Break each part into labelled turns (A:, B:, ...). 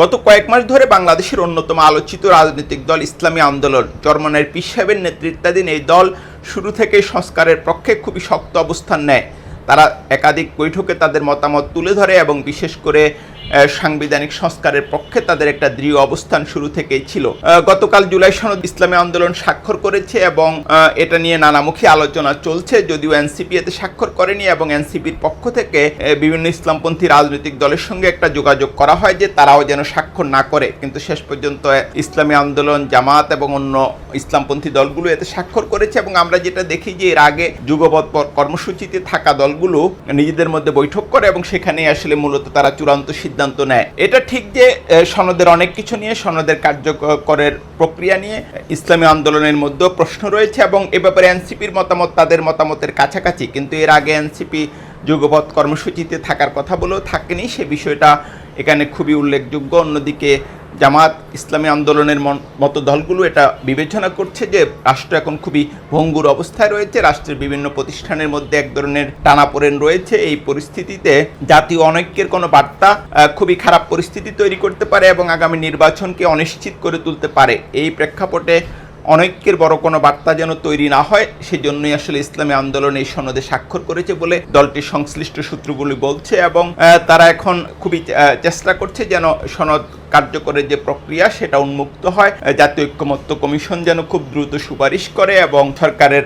A: গত কয়েক মাস ধরে বাংলাদেশের অন্যতম আলোচিত রাজনৈতিক দল ইসলামী আন্দোলন। চরমনের পীর সাহেবের নেতৃত্বাধীন এই দল শুরু থেকে সংস্কারের পক্ষে খুবই শক্ত অবস্থান নেয়। তারা একাধিক বৈঠকে তাদের মতামত তুলে ধরে এবং বিশেষ করে সাংবিধানিক সংস্কারের পক্ষে তাদের একটা দৃঢ় অবস্থান শুরু থেকেই ছিল। গতকাল জুলাই সনদ ইসলামী আন্দোলন স্বাক্ষর করেছে এবং এটা নিয়ে নানামুখী আলোচনা চলছে। যদিও এনসিপি এতে স্বাক্ষর করেনি এবং এনসিপির পক্ষ থেকে বিভিন্ন ইসলামপন্থী রাজনৈতিক দলের সঙ্গে একটা যোগাযোগ করা হয় যে তারাও যেন স্বাক্ষর না করে। কিন্তু শেষ পর্যন্ত ইসলামী আন্দোলন জামাত এবং অন্য ইসলামপন্থী দলগুলো এতে স্বাক্ষর করেছে এবং আমরা যেটা দেখি যে এর আগে যুগপৎ প- কর্মসূচিতে থাকা দলগুলো নিজেদের মধ্যে বৈঠক করে এবং সেখানে আসলে মূলত তারা চূড়ান্ত সিদ্ধান্ত নেয়। এটা ঠিক যে সনদের অনেক কিছু নিয়ে, সনদের কার্যকরের প্রক্রিয়া নিয়ে, ইসলামী আন্দোলনের মধ্যেও প্রশ্ন রয়েছে এবং এ ব্যাপারে এনসিপির মতামত, তাদের মতামতের কাছাকাছি। কিন্তু এর আগে এনসিপি যুগপৎ কর্মসূচিতে থাকার কথা বলেও থাকেনি। সে বিষয়টা এখানে খুবই উল্লেখযোগ্য। অন্যদিকে জামাত ইসলামী আন্দোলনের মতো দলগুলো এটা বিবেচনা করছে যে রাষ্ট্র এখন খুবই ভঙ্গুর অবস্থায় রয়েছে, রাষ্ট্রের বিভিন্ন প্রতিষ্ঠানের মধ্যে এক ধরনের টানাপোড়েন রয়েছে। এই পরিস্থিতিতে জাতীয় অনৈক্যের কোনো বার্তা খুবই খারাপ পরিস্থিতি তৈরি করতে পারে এবং আগামী নির্বাচনকে অনিশ্চিত করে তুলতে পারে। এই প্রেক্ষাপটে অনৈক্যের বড় কোনো বার্তা যেন তৈরি না হয়, সেজন্যই আসলে ইসলামী আন্দোলন এই সনদে স্বাক্ষর করেছে বলে দলটির সংশ্লিষ্ট সূত্রগুলি বলছে এবং তারা এখন খুবই চেষ্টা করছে যেন সনদ কার্যকরের যে প্রক্রিয়া সেটা উন্মুক্ত হয়। জাতীয় ঐক্যমত্য কমিশন যেন খুব দ্রুত সুপারিশ করে এবং সরকারের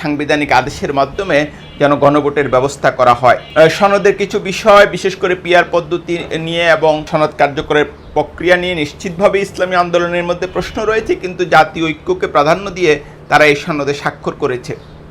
A: সাংবিধানিক আদেশের মাধ্যমে যেন গণভোটের ব্যবস্থা করা হয়। সনদের কিছু বিষয়, বিশেষ করে পিয়ার পদ্ধতি নিয়ে এবং সনদ কার্যকরের প্রক্রিয়া নিয়ে নিশ্চিতভাবে ইসলামী আন্দোলনের মধ্যে প্রশ্ন রয়েছে, কিন্তু জাতীয় ঐক্যকে প্রাধান্য দিয়ে তারা এই সনদে স্বাক্ষর করেছে।